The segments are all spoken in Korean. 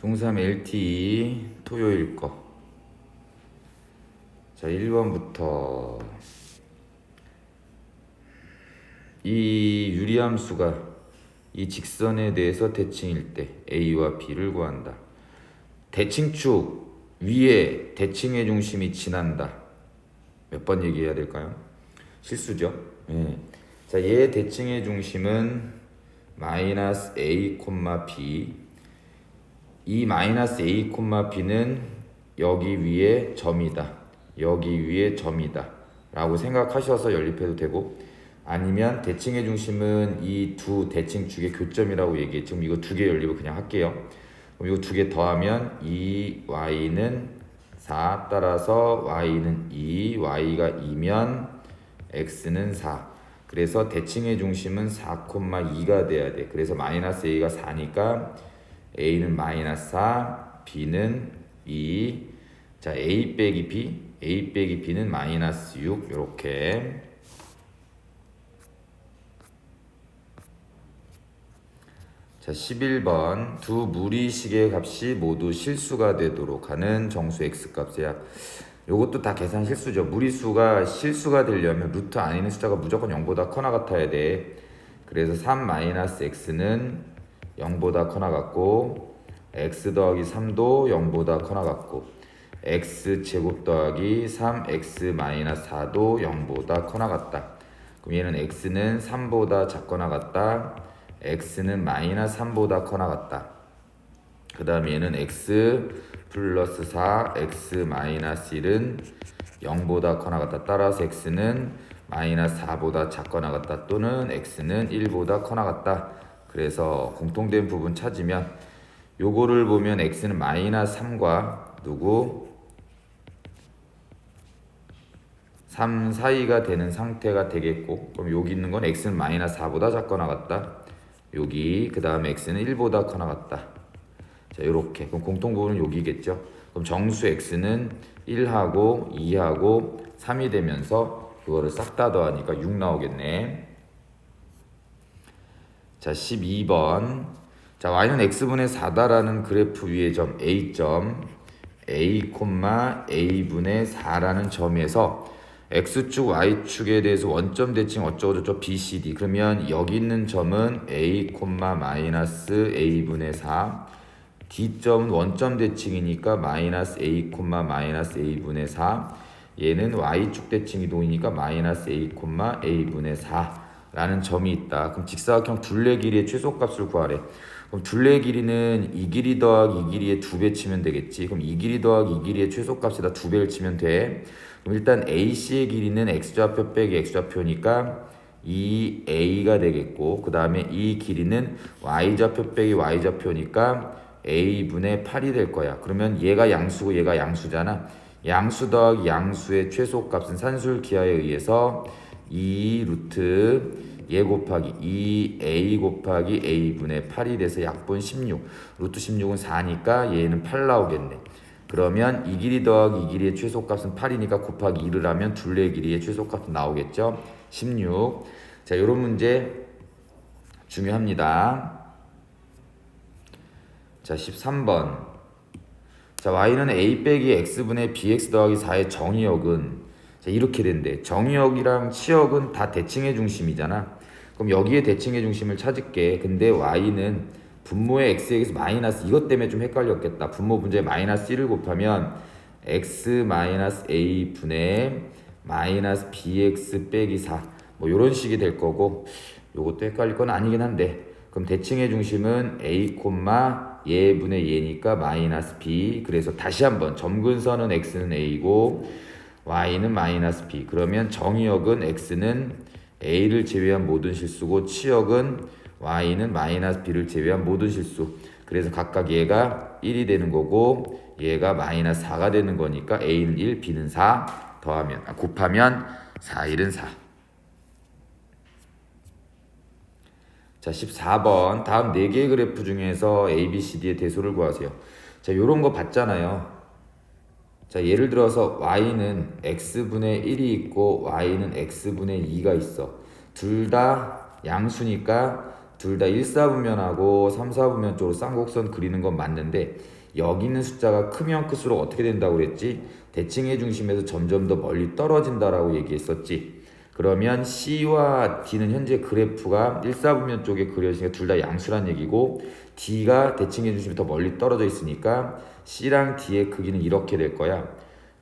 중3 LTE 토요일 거. 자, 1번부터 이 유리함수가 이 직선에 대해서 대칭일 때 A와 B를 구한다. 대칭축 위에 대칭의 중심이 지난다. 몇 번 얘기해야 될까요? 실수죠. 예. 자, 얘 대칭의 중심은 마이너스 A, B. 이 마이너스 A, B는 여기 위에 점이다. 여기 위에 점이다. 라고 생각하셔서 연립해도 되고 아니면 대칭의 중심은 이 두 대칭축의 교점이라고 얘기했죠. 그럼 이거 두 개 연립을 그냥 할게요. 그럼 이거 두 개 더하면 2y는 4 따라서 y는 2, y가 2면 x는 4. 그래서 대칭의 중심은 4,2가 돼야 돼. 그래서 마이너스 a가 4니까 a는 마이너스 4, b는 2. 자, a 빼기 b, a 빼기 b는 마이너스 6 이렇게. 자, 11번 두 무리식의 값이 모두 실수가 되도록 하는 정수 x 값이야. 요것도 다 계산 실수죠. 무리수가 실수가 되려면 루트 안에 있는 숫자가 무조건 0보다 커나 같아야 돼. 그래서 3-x는 0보다 커나 같고 x 더하기 3도 0보다 커나 같고 x 제곱 더하기 3x 4도 0보다 커나 같다. 그럼 얘는 x는 3보다 작거나 같다. x는 마이너스 3보다 커나 같다. 그 다음에 얘는 x 플러스 4, x 마이너스 1은 0보다 커나 같다. 따라서 x는 마이너스 4보다 작거나 같다. 또는 x는 1보다 커나 같다. 그래서 공통된 부분 찾으면 요거를 보면 x는 마이너스 3과 누구 3 사이가 되는 상태가 되겠고 그럼 여기 있는 건 x는 마이너스 4보다 작거나 같다. 여기 그 다음에 x는 1보다 커나 같다. 자 이렇게 그럼 공통 부분은 여기겠죠. 그럼 정수 x는 1하고 2하고 3이 되면서 그거를 싹 다 더하니까 6 나오겠네. 자 12번. 자 y는 x분의 4다라는 그래프 위의 점 a점 a, a분의 4라는 점에서 x축, y축에 대해서 원점 대칭 어쩌고저쩌고 BCD. 그러면 여기 있는 점은 a, 마이너스 a분의 4 D점은 원점 대칭이니까 마이너스 a, 마이너스 a분의 4 얘는 y축 대칭 이동이니까 마이너스 a, a분의 4 라는 점이 있다. 그럼 직사각형 둘레 길이의 최소값을 구하래. 그럼 둘레 길이는 이 길이 더하기 이 길이의 두 배 치면 되겠지. 그럼 이 길이 더하기 이 길이의 최소값에다 두 배를 치면 돼. 그럼 일단 AC의 길이는 x좌표 빼기 x좌표니까 2a가 되겠고 그 다음에 이 길이는 y좌표 빼기 y좌표니까 a분의 8이 될 거야. 그러면 얘가 양수고 얘가 양수잖아. 양수 더하기 양수의 최소값은 산술 기하에 의해서 2 루트 얘 곱하기 2a 곱하기 a분의 8이 돼서 약분 16 루트 16은 4니까 얘는 8 나오겠네. 그러면 이 길이 더하기 이 길이의 최소값은 8이니까 곱하기 2를 하면 둘레 길이의 최소값은 나오겠죠. 16. 자, 이런 문제 중요합니다. 자, 13번. 자, y는 a 빼기 x분의 bx 더하기 4의 정의역은 자, 이렇게 된대. 정의역이랑 치역은 다 대칭의 중심이잖아. 그럼 여기에 대칭의 중심을 찾을게. 근데 y는 분모의 x에게서 마이너스 이것 때문에 좀 헷갈렸겠다. 분모 분자에 마이너스 1을 곱하면 x 마이너스 a 분의 마이너스 bx 빼기 4 뭐 이런 식이 될 거고 요것도 헷갈릴 건 아니긴 한데 그럼 대칭의 중심은 a 콤마 예분의 예니까 마이너스 b 그래서 다시 한번 점근선은 x는 a고 y는 마이너스 b 그러면 정의역은 x는 a를 제외한 모든 실수고 치역은 y는 마이너스 b를 제외한 모든 실수. 그래서 각각 얘가 1이 되는 거고 얘가 마이너스 4가 되는 거니까 a는 1, b는 4 더하면 아, 곱하면 4, 1은 4. 자, 14번 다음 4개의 그래프 중에서 a, b, c, d의 대소를 구하세요. 자, 요런 거 봤잖아요. 자, 예를 들어서 y는 x분의 1이 있고 y는 x분의 2가 있어. 둘 다 양수니까 둘 다 1, 4분면하고 3, 4분면 쪽으로 쌍곡선 그리는 건 맞는데 여기 있는 숫자가 크면 클수록 어떻게 된다고 그랬지? 대칭의 중심에서 점점 더 멀리 떨어진다라고 얘기했었지. 그러면 C와 D는 현재 그래프가 1, 4분면 쪽에 그려지니까 둘 다 양수란 얘기고 D가 대칭의 중심이 더 멀리 떨어져 있으니까 C랑 D의 크기는 이렇게 될 거야.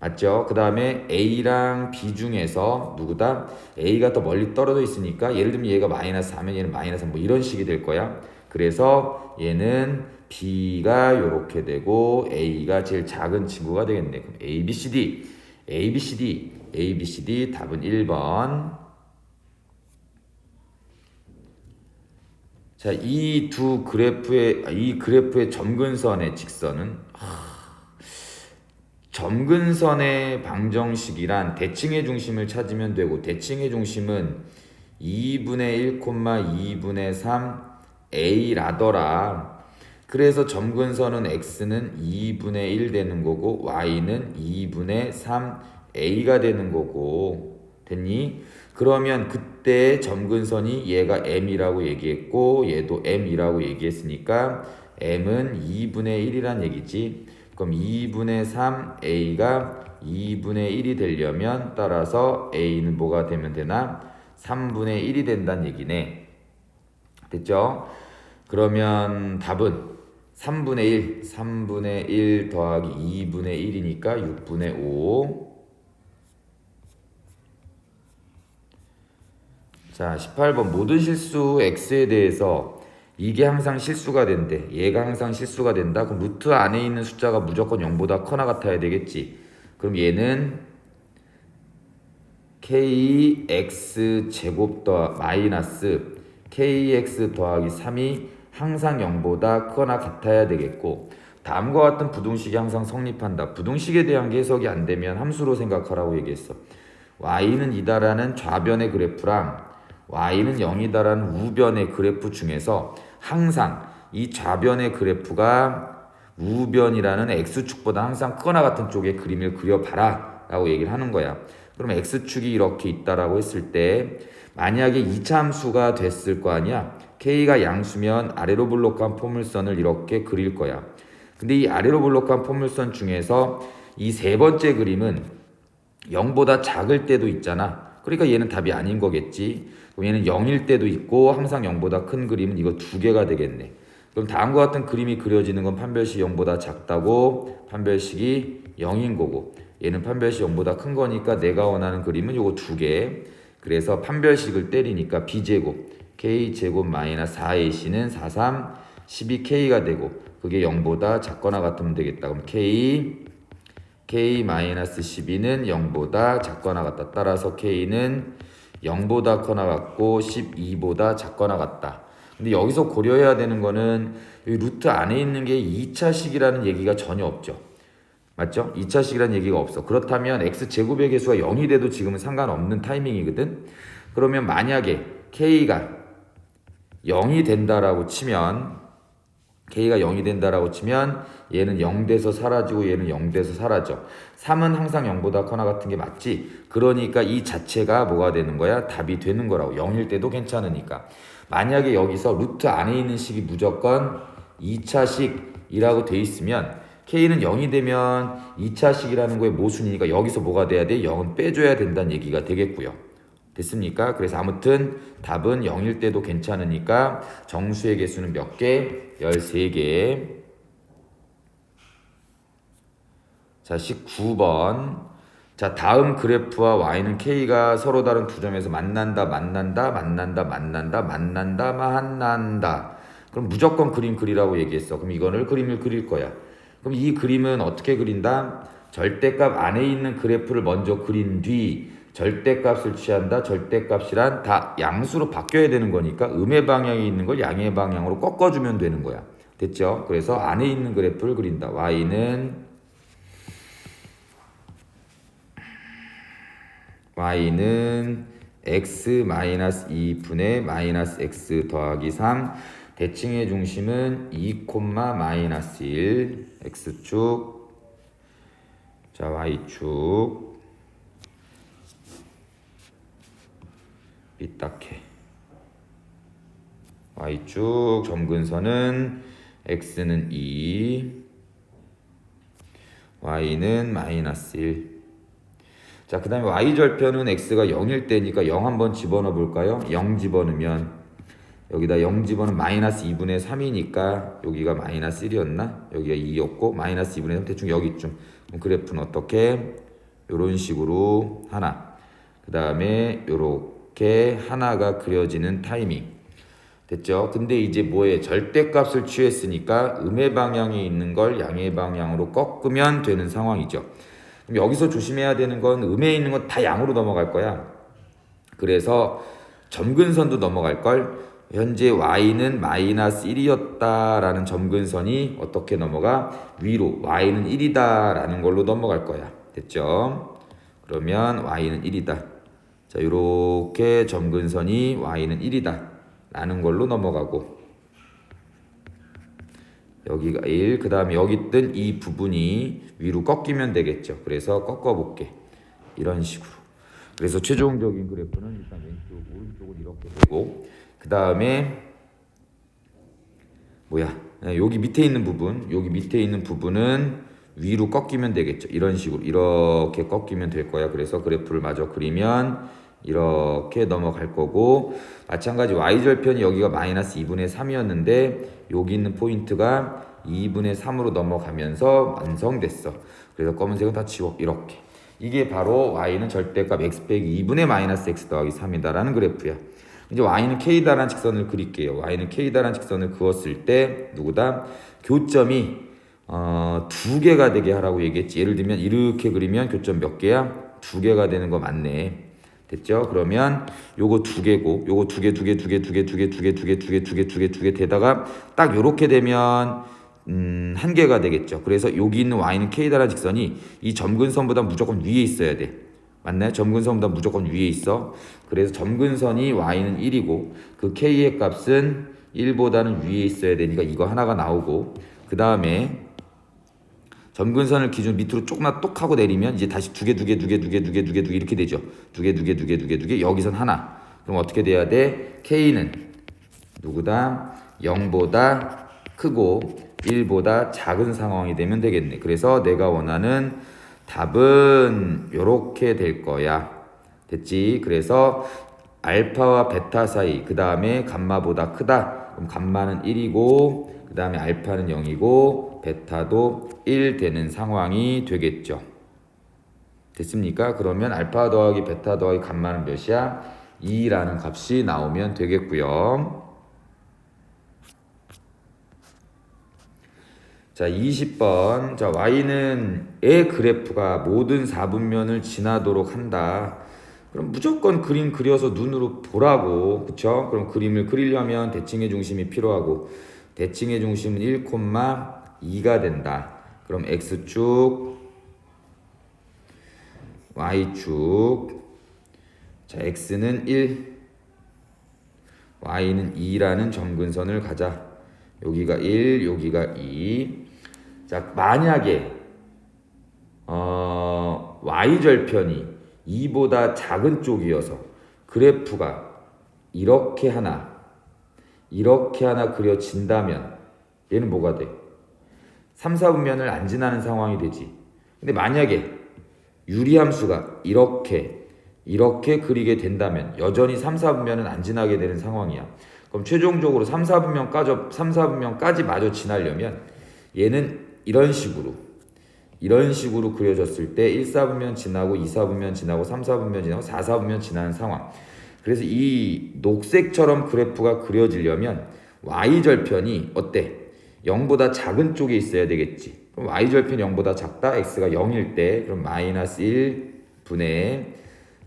맞죠? 그 다음에 A랑 B 중에서 누구다? A가 더 멀리 떨어져 있으니까 예를 들면 얘가 마이너스 4면 얘는 마이너스 3, 뭐 이런 식이 될 거야. 그래서 얘는 B가 이렇게 되고 A가 제일 작은 친구가 되겠네. 그럼 A, B, C, D, A, B, C, D, A, B, C, D 답은 1번. 자, 이 두 그래프의 이 그래프의 점근선의 직선은 점근선의 방정식이란 대칭의 중심을 찾으면 되고 대칭의 중심은 2분의 1, 2분의 3 a라더라. 그래서 점근선은 x는 2분의 1 되는 거고 y는 2분의 3 a가 되는 거고 됐니? 그러면 그때 점근선이 얘가 m이라고 얘기했고 얘도 m이라고 얘기했으니까 m은 2분의 1이란 얘기지. 그럼 2분의 3 a가 2분의 1이 되려면 따라서 a는 뭐가 되면 되나? 3분의 1이 된다는 얘기네. 됐죠? 그러면 답은 3분의 1, 3분의 1 더하기 2분의 1이니까 6분의 5. 자, 18번 모든 실수 x에 대해서 이게 항상 실수가 된대. 얘가 항상 실수가 된다. 그럼 루트 안에 있는 숫자가 무조건 0보다 커나 같아야 되겠지. 그럼 얘는 kx 제곱 더 마이너스 kx 더하기 3이 항상 0보다 크거나 같아야 되겠고 다음과 같은 부등식이 항상 성립한다. 부등식에 대한 게 해석이 안 되면 함수로 생각하라고 얘기했어. y는 이다라는 좌변의 그래프랑 y는 0이다라는 우변의 그래프 중에서 항상 이 좌변의 그래프가 우변이라는 x축보다 항상 크거나 같은 쪽의 그림을 그려봐라 라고 얘기를 하는 거야. 그럼 x축이 이렇게 있다라고 했을 때 만약에 2차 함수가 됐을 거 아니야. k가 양수면 아래로 블록한 포물선을 이렇게 그릴 거야. 근데 이 아래로 블록한 포물선 중에서 이 세 번째 그림은 0보다 작을 때도 있잖아. 그러니까 얘는 답이 아닌 거겠지. 얘는 0일 때도 있고 항상 0보다 큰 그림은 이거 두 개가 되겠네. 그럼 다음과 같은 그림이 그려지는 건 판별식 0보다 작다고 판별식이 0인 거고 얘는 판별식 0보다 큰 거니까 내가 원하는 그림은 요거 두 개. 그래서 판별식을 때리니까 b제곱 k제곱 마이너스 4ac는 43 12k가 되고 그게 0보다 작거나 같으면 되겠다. 그럼 k k 마이너스 12는 0보다 작거나 같다. 따라서 k는 0보다 커나 같고 12보다 작거나 같다. 근데 여기서 고려해야 되는 거는 이 루트 안에 있는 게 2차식이라는 얘기가 전혀 없죠. 맞죠? 2차식이라는 얘기가 없어. 그렇다면 x제곱의 개수가 0이 돼도 지금은 상관없는 타이밍이거든. 그러면 만약에 k가 0이 된다라고 치면 k가 0이 된다라고 치면 얘는 0돼서 사라지고 얘는 0돼서 사라져. 3은 항상 0보다 커나 같은 게 맞지? 그러니까 이 자체가 뭐가 되는 거야? 답이 되는 거라고. 0일 때도 괜찮으니까. 만약에 여기서 루트 안에 있는 식이 무조건 2차식이라고 돼 있으면 k는 0이 되면 2차식이라는 거에 모순이니까 여기서 뭐가 돼야 돼? 0은 빼줘야 된다는 얘기가 되겠고요. 됐습니까? 그래서 아무튼 답은 0일 때도 괜찮으니까 정수의 개수는 몇 개? 13개. 자, 19번. 자, 다음 그래프와 y는 k가 서로 다른 두 점에서 만난다, 만난다, 만난다, 만난다, 만난다, 만난다. 그럼 무조건 그림 그리라고 얘기했어. 그럼 이거를 그림을 그릴 거야. 그럼 이 그림은 어떻게 그린다? 절대값 안에 있는 그래프를 먼저 그린 뒤 절대값을 취한다. 절대값이란 다 양수로 바뀌어야 되는 거니까 음의 방향에 있는 걸 양의 방향으로 꺾어주면 되는 거야. 됐죠? 그래서 안에 있는 그래프를 그린다. y는 y는 x 마이너스 2분의 마이너스 x 더하기 3 대칭의 중심은 2, 마이너스 1 x축 자 y축 삐딱해 y축 점근선은 x는 2 y는 마이너스 1 자, 그 다음에 y절편은 x가 0일 때니까 0 한번 집어넣어 볼까요? 0 집어넣으면 여기다 0 집어넣으면 마이너스 2분의 3이니까 여기가 마이너스 1이었나? 여기가 2였고 마이너스 2분의 3 대충 여기쯤 그럼 그래프는 어떻게? 요런 식으로 하나 그 다음에 요렇게 하나가 그려지는 타이밍 됐죠? 근데 이제 뭐에 절대값을 취했으니까 음의 방향에 있는 걸 양의 방향으로 꺾으면 되는 상황이죠. 그럼 여기서 조심해야 되는 건 음에 있는 건 다 양으로 넘어갈 거야. 그래서 점근선도 넘어갈 걸. 현재 y는 마이너스 1이었다라는 점근선이 어떻게 넘어가? 위로 y는 1이다라는 걸로 넘어갈 거야. 됐죠? 그러면 y는 1이다. 자, 이렇게 점근선이 y는 1이다. 라는 걸로 넘어가고 여기가 1, 그 다음에 여기 뜬이 부분이 위로 꺾이면 되겠죠. 그래서 꺾어볼게. 이런 식으로. 그래서 최종적인 그래프는 일단 왼쪽, 오른쪽은 이렇게 되고 그 다음에 뭐야? 네, 여기 밑에 있는 부분, 여기 밑에 있는 부분은 위로 꺾이면 되겠죠. 이런 식으로 이렇게 꺾이면 될 거야. 그래서 그래프를 마저 그리면 이렇게 넘어갈 거고 마찬가지 y절편이 여기가 마이너스 2분의 3이었는데 여기 있는 포인트가 2분의 3으로 넘어가면서 완성됐어. 그래서 검은색은 다 지워 이렇게. 이게 바로 y는 절대값 x 빼기 2분의 마이너스 x 더하기 3이다라는 그래프야. 이제 y는 k다라는 직선을 그릴게요. y는 k다라는 직선을 그었을 때 누구다? 교점이 어, 두 개가 되게 하라고 얘기했지. 예를 들면 이렇게 그리면 교점 몇 개야? 두 개가 되는 거 맞네. 됐죠? 그러면 요거 두 개고 요거 두 개 두 개 두 개 두 개 두 개 두 개 두 개 두 개 두 개 두 개 두 개 되다가 딱 요렇게 되면 음, 한 개가 되겠죠. 그래서 여기 있는 y는 k다라는 직선이 이 점근선보다 무조건 위에 있어야 돼. 맞나요? 점근선보다 무조건 위에 있어. 그래서 점근선이 y는 1이고 그 k의 값은 1보다는 위에 있어야 되니까 이거 하나가 나오고 그 다음에 점근선을 기준 밑으로 조금만 똑 하고 내리면 이제 다시 두 개, 두 개, 두 개, 두 개, 두 개, 두 개, 두 개 이렇게 되죠. 두 개, 두 개, 두 개, 두 개, 두 개. 여기선 하나. 그럼 어떻게 돼야 돼? K는 누구다? 0보다 크고 1보다 작은 상황이 되면 되겠네. 그래서 내가 원하는 답은 이렇게 될 거야. 됐지? 그래서 알파와 베타 사이, 그 다음에 감마보다 크다. 그럼 감마는 1이고, 그 다음에 알파는 0이고, 베타도 1 되는 상황이 되겠죠. 됐습니까? 그러면 알파 더하기 베타 더하기 감마는 몇이야? 2라는 값이 나오면 되겠고요. 자, 20번. 자, y는 의 그래프가 모든 4분면을 지나도록 한다. 그럼 무조건 그림 그려서 눈으로 보라고. 그쵸? 그럼 그림을 그리려면 대칭의 중심이 필요하고 대칭의 중심은 1,2가 된다. 그럼 x축 y축 자, x는 1 y는 2라는 점근선을 가자. 여기가 1, 여기가 2. 자, 만약에 어, y절편이 2보다 작은 쪽이어서 그래프가 이렇게 하나 이렇게 하나 그려진다면 얘는 뭐가 돼? 3, 4분면을 안 지나는 상황이 되지. 근데 만약에 유리함수가 이렇게 이렇게 그리게 된다면 여전히 3, 4분면은 안 지나게 되는 상황이야. 그럼 최종적으로 3, 4분면까지 3, 4분면까지 마저 지나려면 얘는 이런 식으로 이런 식으로 그려졌을 때 1, 4분면 지나고 2, 4분면 지나고 3, 4분면 지나고 4, 4분면 지나는 상황. 그래서 이 녹색처럼 그래프가 그려지려면 y절편이 어때? 0보다 작은 쪽에 있어야 되겠지. 그럼 y절편 0보다 작다. x가 0일 때 그럼 마이너스 1 분의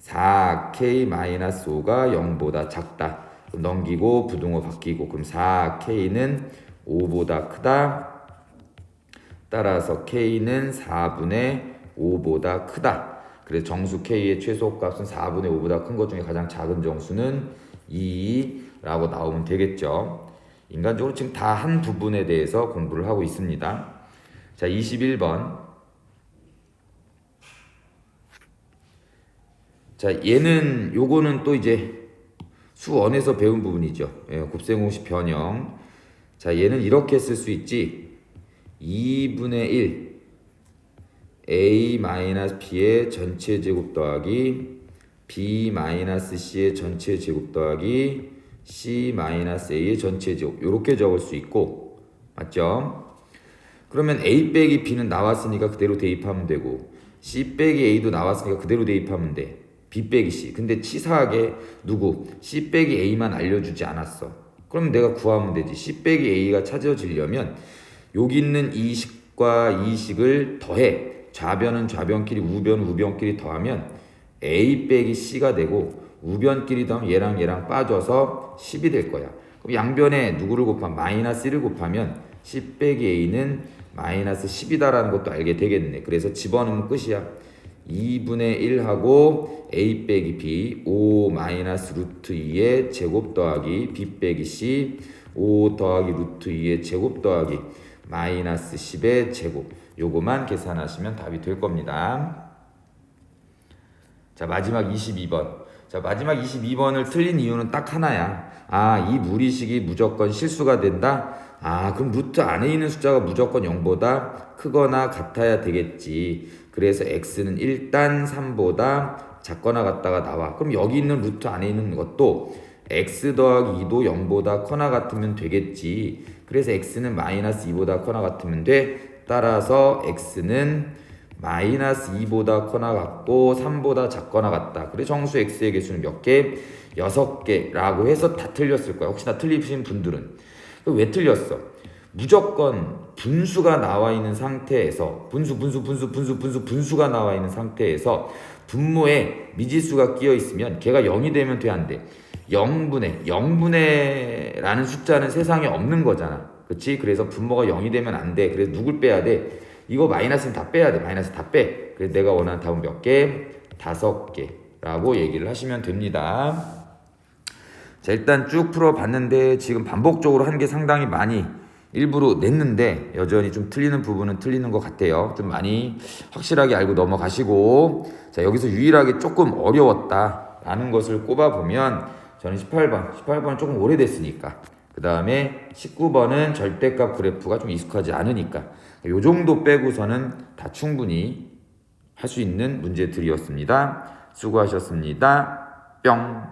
4k 마이너스 5가 0보다 작다. 그럼 넘기고 부등호 바뀌고 그럼 4k는 5보다 크다. 따라서 k는 4분의 5보다 크다. 그래서 정수 k의 최소값은 4분의 5보다 큰 것 중에 가장 작은 정수는 2라고 나오면 되겠죠. 인간적으로 지금 다 한 부분에 대해서 공부를 하고 있습니다. 자, 21번. 자, 얘는 요거는 또 이제 수원에서 배운 부분이죠. 예, 곱셈공식 변형. 자, 얘는 이렇게 쓸 수 있지. 2분의 1 a-b의 전체 제곱 더하기 b-c의 전체 제곱 더하기 c-a의 전체 제곱. 이렇게 적을 수 있고 맞죠? 그러면 a 빼기 b는 나왔으니까 그대로 대입하면 되고 c 빼기 a도 나왔으니까 그대로 대입하면 돼. B 빼기 c. 근데 치사하게 누구? C 빼기 a만 알려주지 않았어. 그럼 내가 구하면 되지. C 빼기 a가 찾아지려면 여기 있는 이 식과 이 식을 더해 좌변은 좌변끼리 우변은 우변끼리 더하면 a 빼기 c가 되고 우변끼리 더하면 얘랑 얘랑 빠져서 10이 될 거야. 그럼 양변에 누구를 곱하면 마이너스 1을 곱하면 c 빼기 a는 마이너스 10이다라는 것도 알게 되겠네. 그래서 집어넣으면 끝이야. 2분의 1하고 a 빼기 b 5 마이너스 루트 2의 제곱 더하기 b 빼기 c 5 더하기 루트 2의 제곱 더하기 마이너스 10의 제곱. 요거만 계산하시면 답이 될 겁니다. 자 마지막 22번. 자 마지막 22번을 틀린 이유는 딱 하나야. 아 이 무리식이 무조건 실수가 된다? 아 그럼 루트 안에 있는 숫자가 무조건 0보다 크거나 같아야 되겠지. 그래서 x는 일단 3보다 작거나 같다가 나와. 그럼 여기 있는 루트 안에 있는 것도 x 더하기 2도 0보다 커나 같으면 되겠지 그래서 x는 마이너스 2보다 커나 같으면 돼 따라서 x는 마이너스 2보다 커나 같고 3보다 작거나 같다. 그래 정수 x의 개수는 몇 개? 6개라고 해서 다 틀렸을 거야. 혹시나 틀리신 분들은. 왜 틀렸어? 무조건 분수가 나와 있는 상태에서 분수 분수 분수 분수 분수 분수가 나와 있는 상태에서 분모에 미지수가 끼어 있으면 걔가 0이 되면 돼 안 돼? 0분의 0분의 라는 숫자는 세상에 없는 거잖아. 그치? 그래서 분모가 0이 되면 안 돼. 그래서 누굴 빼야 돼? 이거 마이너스는 다 빼야 돼. 마이너스 다 빼. 그래서 내가 원하는 답은 몇 개? 다섯 개 라고 얘기를 하시면 됩니다. 자, 일단 쭉 풀어봤는데 지금 반복적으로 한 게 상당히 많이 일부러 냈는데 여전히 좀 틀리는 부분은 틀리는 것 같아요. 좀 많이 확실하게 알고 넘어가시고 자, 여기서 유일하게 조금 어려웠다라는 것을 꼽아보면 저는 18번, 18번은 조금 오래됐으니까 그 다음에 19번은 절대값 그래프가 좀 익숙하지 않으니까 요 정도 빼고서는 다 충분히 할 수 있는 문제들이었습니다. 수고하셨습니다. 뿅.